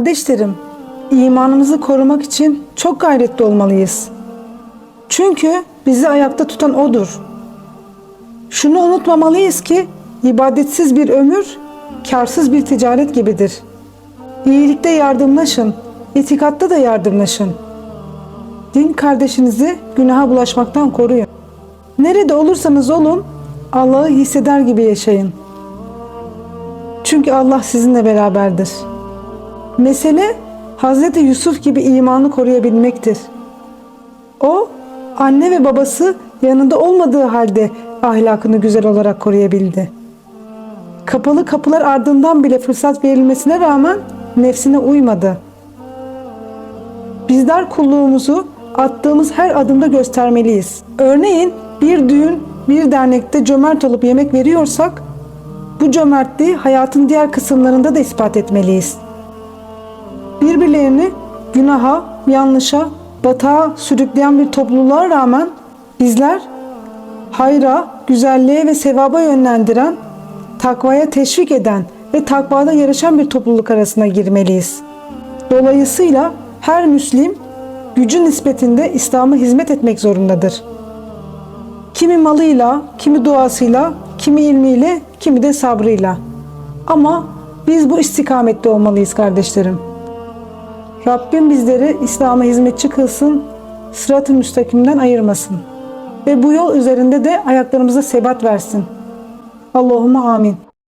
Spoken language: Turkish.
Kardeşlerim, imanımızı korumak için çok gayretli olmalıyız. Çünkü bizi ayakta tutan O'dur. Şunu unutmamalıyız ki ibadetsiz bir ömür, karsız bir ticaret gibidir. İyilikte yardımlaşın, itikatta da yardımlaşın. Din kardeşinizi günaha bulaşmaktan koruyun. Nerede olursanız olun, Allah'ı hisseder gibi yaşayın. Çünkü Allah sizinle beraberdir. Mesele Hz. Yusuf gibi imanı koruyabilmektir. O, anne ve babası yanında olmadığı halde ahlakını güzel olarak koruyabildi. Kapalı kapılar ardından bile fırsat verilmesine rağmen nefsine uymadı. Bizler kulluğumuzu attığımız her adımda göstermeliyiz. Örneğin bir düğün, bir dernekte cömert olup yemek veriyorsak, bu cömertliği hayatın diğer kısımlarında da ispat etmeliyiz birbirlerini günaha, yanlışa, batağa sürükleyen bir topluluğa rağmen bizler hayra, güzelliğe ve sevaba yönlendiren, takvaya teşvik eden ve takvada yarışan bir topluluk arasına girmeliyiz. Dolayısıyla her Müslim gücü nispetinde İslam'a hizmet etmek zorundadır. Kimi malıyla, kimi duasıyla, kimi ilmiyle, kimi de sabrıyla. Ama biz bu istikamette olmalıyız kardeşlerim. Rabbim bizleri İslam'a hizmetçi kılsın, sırat-ı müstakimden ayırmasın. Ve bu yol üzerinde de ayaklarımıza sebat versin. Allahümme amin.